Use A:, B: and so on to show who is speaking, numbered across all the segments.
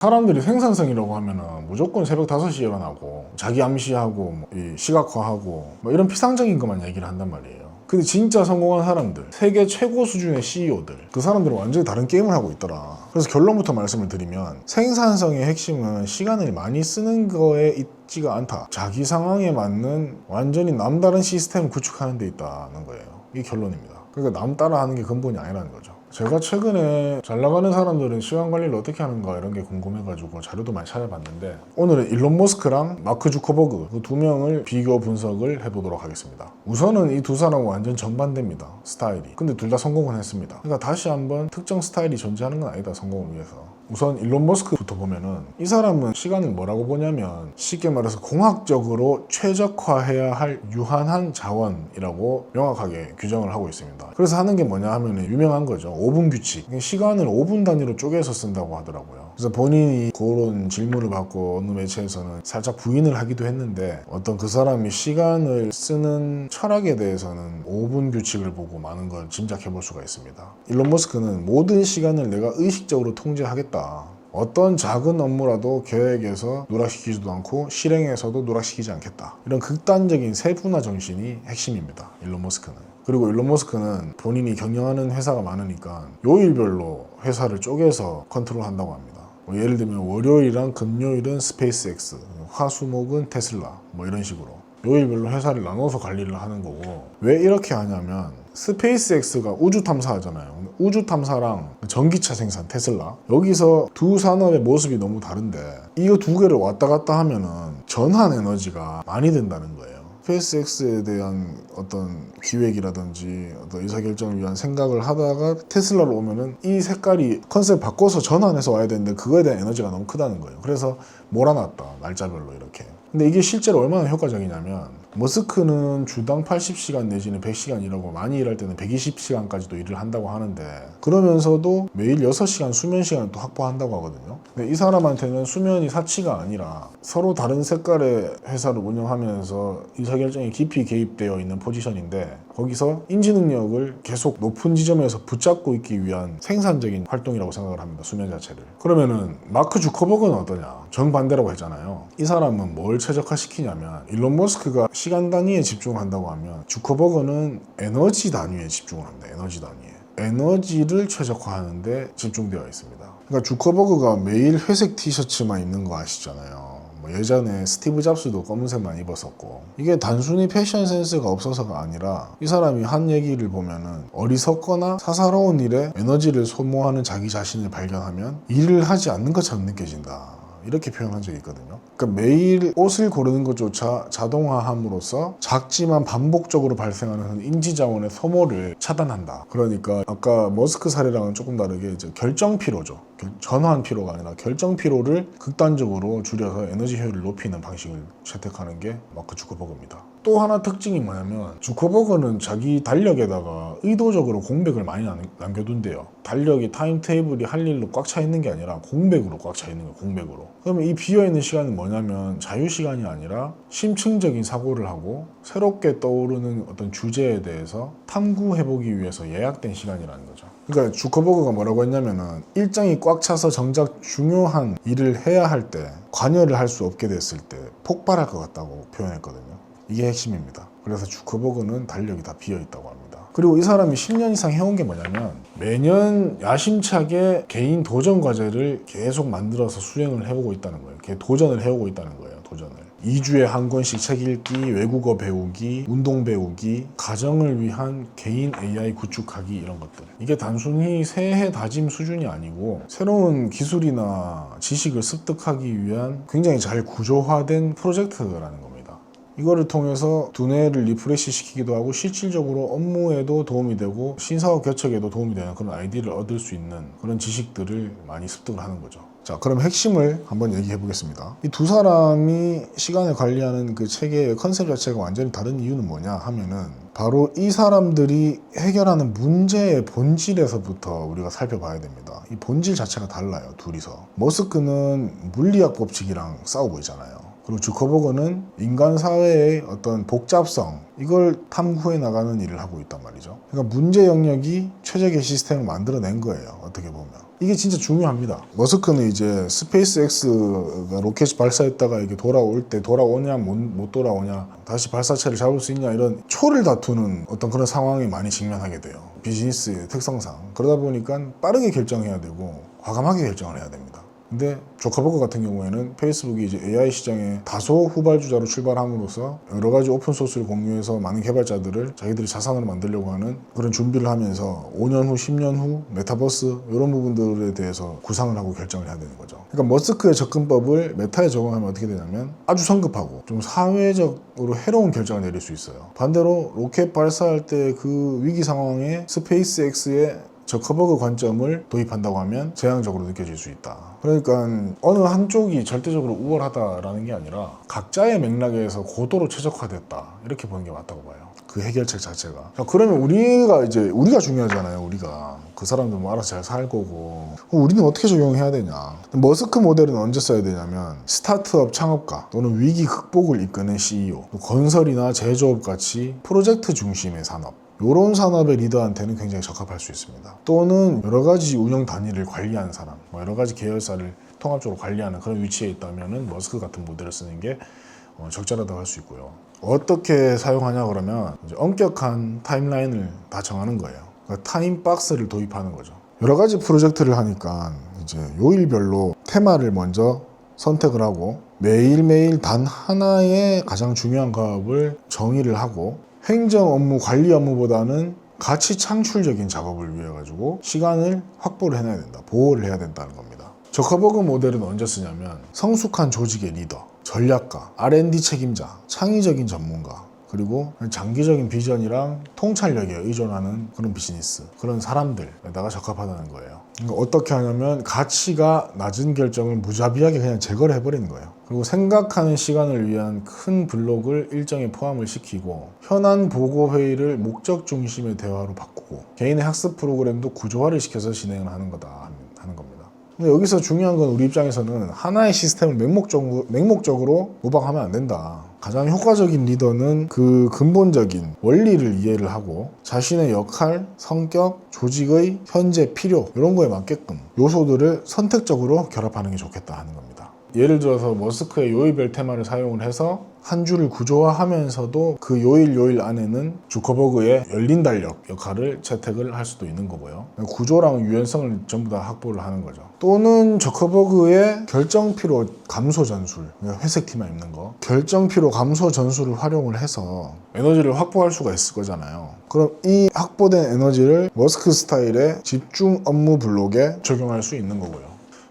A: 사람들이 생산성이라고 하면은 무조건 새벽 5시에 일어나고 자기 암시하고 뭐이 시각화하고 뭐 이런 피상적인 것만 얘기를 한단 말이에요. 근데 진짜 성공한 사람들, 세계 최고 수준의 CEO들, 그 사람들은 완전히 다른 게임을 하고 있더라. 그래서 결론부터 말씀을 드리면 생산성의 핵심은 시간을 많이 쓰는 거에 있지가 않다. 자기 상황에 맞는 완전히 남다른 시스템을 구축하는 데 있다는 거예요. 이게 결론입니다. 그러니까 남 따라 하는 게 근본이 아니라는 거죠. 제가 최근에 잘 나가는 사람들은 시간 관리를 어떻게 하는가 이런 게 궁금해가지고 자료도 많이 찾아봤는데 오늘은 일론 머스크랑 마크 주커버그 그 두 명을 비교 분석을 해보도록 하겠습니다. 우선은 이 두 사람은 완전 정반대입니다. 스타일이. 근데 둘 다 성공은 했습니다. 그러니까 다시 한번 특정 스타일이 존재하는 건 아니다. 성공을 위해서. 우선 일론 머스크부터 보면은 이 사람은 시간을 뭐라고 보냐면 쉽게 말해서 공학적으로 최적화해야 할 유한한 자원이라고 명확하게 규정을 하고 있습니다. 그래서 하는 게 뭐냐 하면은 유명한 거죠. 5분 규칙. 시간을 5분 단위로 쪼개서 쓴다고 하더라고요. 그래서 본인이 그런 질문을 받고 어느 매체에서는 살짝 부인을 하기도 했는데 어떤 그 사람이 시간을 쓰는 철학에 대해서는 5분 규칙을 보고 많은 걸 짐작해 볼 수가 있습니다. 일론 머스크는 모든 시간을 내가 의식적으로 통제하겠다. 어떤 작은 업무라도 계획에서 누락시키지도 않고 실행에서도 누락시키지 않겠다. 이런 극단적인 세분화 정신이 핵심입니다. 일론 머스크는. 그리고 일론 머스크는 본인이 경영하는 회사가 많으니까 요일별로 회사를 쪼개서 컨트롤한다고 합니다. 뭐 예를 들면 월요일이랑 금요일은 스페이스X, 화수목은 테슬라 뭐 이런 식으로 요일별로 회사를 나눠서 관리를 하는 거고 왜 이렇게 하냐면 스페이스X가 우주 탐사하잖아요. 우주 탐사랑 전기차 생산 테슬라 여기서 두 산업의 모습이 너무 다른데 이거 두 개를 왔다 갔다 하면은 전환 에너지가 많이 된다는 거예요. 스페이스X에 대한 어떤 기획이라든지 어떤 의사결정을 위한 생각을 하다가 테슬라로 오면은 이 색깔이 컨셉 바꿔서 전환해서 와야 되는데 그거에 대한 에너지가 너무 크다는 거예요. 그래서 몰아놨다 날짜별로 이렇게. 근데 이게 실제로 얼마나 효과적이냐면 머스크는 주당 80시간 내지는 100시간 일하고 많이 일할 때는 120시간까지도 일을 한다고 하는데 그러면서도 매일 6시간 수면 시간을 또 확보한다고 하거든요. 근데 이 사람한테는 수면이 사치가 아니라 서로 다른 색깔의 회사를 운영하면서 의사결정에 깊이 개입되어 있는 포지션인데 거기서 인지 능력을 계속 높은 지점에서 붙잡고 있기 위한 생산적인 활동이라고 생각을 합니다. 수면 자체를. 그러면은 마크 주커버그는 어떠냐? 정반대라고 했잖아요. 이 사람은 뭘 최적화시키냐면 일론 머스크가 시간 단위에 집중한다고 하면 주커버그는 에너지 단위에 집중을 합니다. 에너지 단위에. 에너지를 최적화하는데 집중되어 있습니다. 그러니까 주커버그가 매일 회색 티셔츠만 입는 거 아시잖아요. 뭐 예전에 스티브 잡스도 검은색만 입었었고 이게 단순히 패션 센스가 없어서가 아니라 이 사람이 한 얘기를 보면은 어리석거나 사사로운 일에 에너지를 소모하는 자기 자신을 발견하면 일을 하지 않는 것처럼 느껴진다. 이렇게 표현한 적이 있거든요. 그러니까 매일 옷을 고르는 것조차 자동화함으로써 작지만 반복적으로 발생하는 인지 자원의 소모를 차단한다. 그러니까 아까 머스크 사례랑은 조금 다르게 이제 결정 피로죠. 결- 전환 피로가 아니라 결정 피로를 극단적으로 줄여서 에너지 효율을 높이는 방식을 채택하는 게 마크 주커버그입니다. 또 하나 특징이 뭐냐면 주커버그는 자기 달력에다가 의도적으로 공백을 많이 남- 남겨둔대요. 달력이 타임테이블이 할 일로 꽉 차 있는 게 아니라 공백으로 꽉 차 있는 거예요. 공백으로. 그러면 이 비어 있는 시간은 뭐냐면 자유 시간이 아니라 심층적인 사고를 하고 새롭게 떠오르는 어떤 주제에 대해서 탐구해 보기 위해서 예약된 시간이라는 거죠. 그러니까 주커버그가 뭐라고 했냐면은 일정이 꽉 차서 정작 중요한 일을 해야 할 때 관여를 할 수 없게 됐을 때 폭발할 것 같다고 표현했거든요. 이게 핵심입니다. 그래서 주커버그는 달력이 다 비어 있다고 합니다. 그리고 이 사람이 10년 이상 해온 게 뭐냐면 매년 야심차게 개인 도전 과제를 계속 만들어서 수행을 해오고 있다는 거예요. 걔 도전을 해오고 있다는 거예요. 도전을. 2주에 한 권씩 책 읽기, 외국어 배우기, 운동 배우기, 가정을 위한 개인 AI 구축하기 이런 것들. 이게 단순히 새해 다짐 수준이 아니고 새로운 기술이나 지식을 습득하기 위한 굉장히 잘 구조화된 프로젝트라는 겁니다. 이거를 통해서 두뇌를 리프레시 시키기도 하고 실질적으로 업무에도 도움이 되고 신사업 개척에도 도움이 되는 그런 아이디를 얻을 수 있는 그런 지식들을 많이 습득을 하는 거죠. 자, 그럼 핵심을 한번 얘기해 보겠습니다. 이 두 사람이 시간을 관리하는 그 체계의 컨셉 자체가 완전히 다른 이유는 뭐냐 하면은 바로 이 사람들이 해결하는 문제의 본질에서부터 우리가 살펴봐야 됩니다. 이 본질 자체가 달라요, 둘이서. 머스크는 물리학 법칙이랑 싸우고 있잖아요. 그리고 주커버그는 인간 사회의 어떤 복잡성 이걸 탐구해 나가는 일을 하고 있단 말이죠. 그러니까 문제 영역이 최적의 시스템을 만들어낸 거예요. 어떻게 보면. 이게 진짜 중요합니다. 머스크는 이제 스페이스X가 로켓이 발사했다가 이게 돌아올 때 돌아오냐 못, 못 돌아오냐 다시 발사체를 잡을 수 있냐 이런 초를 다투는 어떤 그런 상황에 많이 직면하게 돼요. 비즈니스의 특성상 그러다 보니까 빠르게 결정해야 되고 과감하게 결정을 해야 됩니다. 근데 조커버그 같은 경우에는 페이스북이 이제 AI 시장에 다소 후발주자로 출발함으로써 여러 가지 오픈 소스를 공유해서 많은 개발자들을 자기들이 자산으로 만들려고 하는 그런 준비를 하면서 5년 후, 10년 후 메타버스 이런 부분들에 대해서 구상을 하고 결정을 해야 되는 거죠. 그러니까 머스크의 접근법을 메타에 적용하면 어떻게 되냐면 아주 성급하고 좀 사회적으로 해로운 결정을 내릴 수 있어요. 반대로 로켓 발사할 때 그 위기 상황에 스페이스X의 저 커버그 관점을 도입한다고 하면 재앙적으로 느껴질 수 있다. 그러니까 어느 한쪽이 절대적으로 우월하다라는 게 아니라 각자의 맥락에서 고도로 최적화됐다. 이렇게 보는 게 맞다고 봐요. 그 해결책 자체가. 자, 그러면 우리가 이제 우리가 중요하잖아요. 우리가 그 사람들 뭐 알아서 잘 살 거고 우리는 어떻게 적용해야 되냐? 머스크 모델은 언제 써야 되냐면 스타트업 창업가 또는 위기 극복을 이끄는 CEO, 또 건설이나 제조업 같이 프로젝트 중심의 산업. 이런 산업의 리더한테는 굉장히 적합할 수 있습니다. 또는 여러 가지 운영 단위를 관리하는 사람, 뭐 여러 가지 계열사를 통합적으로 관리하는 그런 위치에 있다면은 머스크 같은 모델을 쓰는 게 어, 적절하다고 할 수 있고요. 어떻게 사용하냐 그러면 엄격한 타임라인을 다 정하는 거예요. 그러니까 타임 박스를 도입하는 거죠. 여러 가지 프로젝트를 하니까 이제 요일별로 테마를 먼저 선택을 하고 매일매일 단 하나의 가장 중요한 과업을 정의를 하고 행정 업무, 관리 업무보다는 가치 창출적인 작업을 위해 가지고 시간을 확보를 해놔야 된다. 보호를 해야 된다는 겁니다. 저커버그 모델은 언제 쓰냐면 성숙한 조직의 리더, 전략가, R&D 책임자, 창의적인 전문가, 그리고 장기적인 비전이랑 통찰력에 의존하는 그런 비즈니스, 그런 사람들에다가 적합하다는 거예요. 그러니까 어떻게 하냐면 가치가 낮은 결정을 무자비하게 그냥 제거를 해버리는 거예요. 그리고 생각하는 시간을 위한 큰 블록을 일정에 포함을 시키고 현안 보고 회의를 목적 중심의 대화로 바꾸고 개인의 학습 프로그램도 구조화를 시켜서 진행을 하는 거다 하는 겁니다. 근데 여기서 중요한 건 우리 입장에서는 하나의 시스템을 맹목적으로, 맹목적으로 모방하면 안 된다. 가장 효과적인 리더는 그 근본적인 원리를 이해를 하고 자신의 역할, 성격, 조직의 현재 필요 이런 거에 맞게끔 요소들을 선택적으로 결합하는 게 좋겠다 하는 겁니다. 예를 들어서 머스크의 요일별 테마를 사용을 해서 한 주를 구조화하면서도 그 요일 요일 안에는 주커버그의 열린 달력 역할을 채택을 할 수도 있는 거고요. 구조랑 유연성을 전부 다 확보를 하는 거죠. 또는 저커버그의 결정 피로 감소 전술, 회색 티만 입는 거, 결정 피로 감소 전술을 활용을 해서 에너지를 확보할 수가 있을 거잖아요. 그럼 이 확보된 에너지를 머스크 스타일의 집중 업무 블록에 적용할 수 있는 거고요.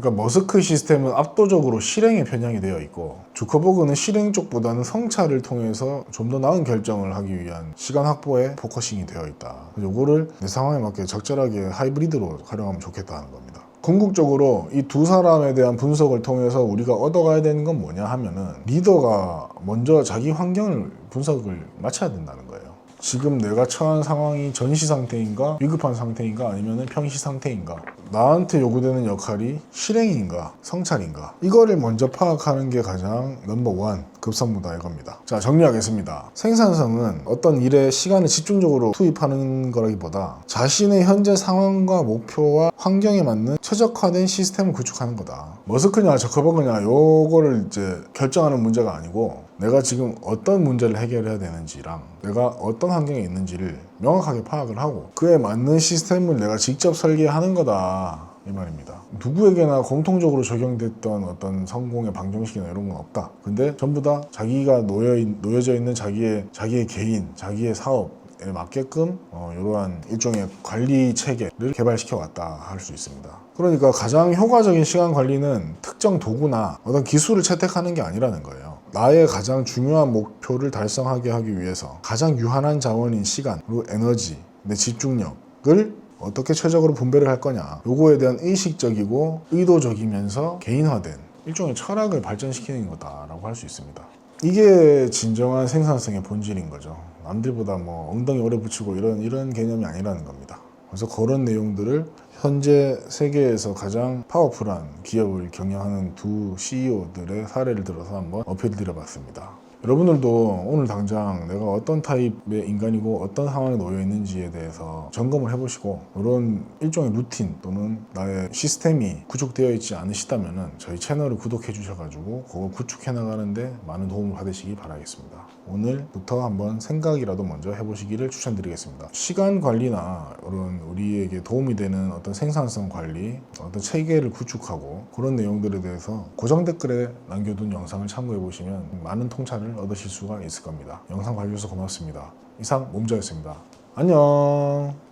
A: 그러니까 머스크 시스템은 압도적으로 실행에 편향이 되어 있고 주커버그는 실행 쪽보다는 성찰을 통해서 좀 더 나은 결정을 하기 위한 시간 확보에 포커싱이 되어 있다. 요거를 내 상황에 맞게 적절하게 하이브리드로 활용하면 좋겠다는 겁니다. 궁극적으로 이 두 사람에 대한 분석을 통해서 우리가 얻어가야 되는 건 뭐냐 하면은 리더가 먼저 자기 환경을 분석을 마쳐야 된다는 거예요. 지금 내가 처한 상황이 전시 상태인가 위급한 상태인가 아니면 평시 상태인가? 나한테 요구되는 역할이 실행인가 성찰인가? 이거를 먼저 파악하는 게 가장 넘버원 급선무다 이겁니다. 자 정리하겠습니다. 생산성은 어떤 일에 시간을 집중적으로 투입하는 거라기보다 자신의 현재 상황과 목표와 환경에 맞는 최적화된 시스템을 구축하는 거다. 머스크냐 저커버그냐 요거를 이제 결정하는 문제가 아니고 내가 지금 어떤 문제를 해결해야 되는지랑 내가 어떤 환경에 있는지를 명확하게 파악을 하고 그에 맞는 시스템을 내가 직접 설계하는 거다 이 말입니다. 누구에게나 공통적으로 적용됐던 어떤 성공의 방정식이나 이런 건 없다. 근데 전부 다 자기가 놓여 있, 놓여져 있는 자기의 자기의 개인, 자기의 사업 에 맞게끔 어, 이러한 일종의 관리 체계를 개발시켜 왔다 할 수 있습니다. 그러니까 가장 효과적인 시간 관리는 특정 도구나 어떤 기술을 채택하는 게 아니라는 거예요. 나의 가장 중요한 목표를 달성하게 하기 위해서 가장 유한한 자원인 시간 그리고 에너지, 내 집중력을 어떻게 최적으로 분배를 할 거냐 요거에 대한 의식적이고 의도적이면서 개인화된 일종의 철학을 발전시키는 거다라고 할 수 있습니다. 이게 진정한 생산성의 본질인 거죠. 남들보다 뭐 엉덩이 오래 붙이고 이런 이런 개념이 아니라는 겁니다. 그래서 그런 내용들을 현재 세계에서 가장 파워풀한 기업을 경영하는 두 CEO들의 사례를 들어서 한번 어필드려 봤습니다. 여러분들도 오늘 당장 내가 어떤 타입의 인간이고 어떤 상황에 놓여 있는지에 대해서 점검을 해보시고 이런 일종의 루틴 또는 나의 시스템이 구축되어 있지 않으시다면 저희 채널을 구독해 주셔가지고 그걸 구축해 나가는데 많은 도움을 받으시기 바라겠습니다. 오늘부터 한번 생각이라도 먼저 해보시기를 추천드리겠습니다. 시간 관리나 이런 우리에게 도움이 되는 어떤 생산성 관리, 어떤 체계를 구축하고 그런 내용들에 대해서 고정 댓글에 남겨둔 영상을 참고해 보시면 많은 통찰 을 얻으실 수가 있을 겁니다. 영상 봐주셔서 고맙습니다. 이상 몸자였습니다. 안녕.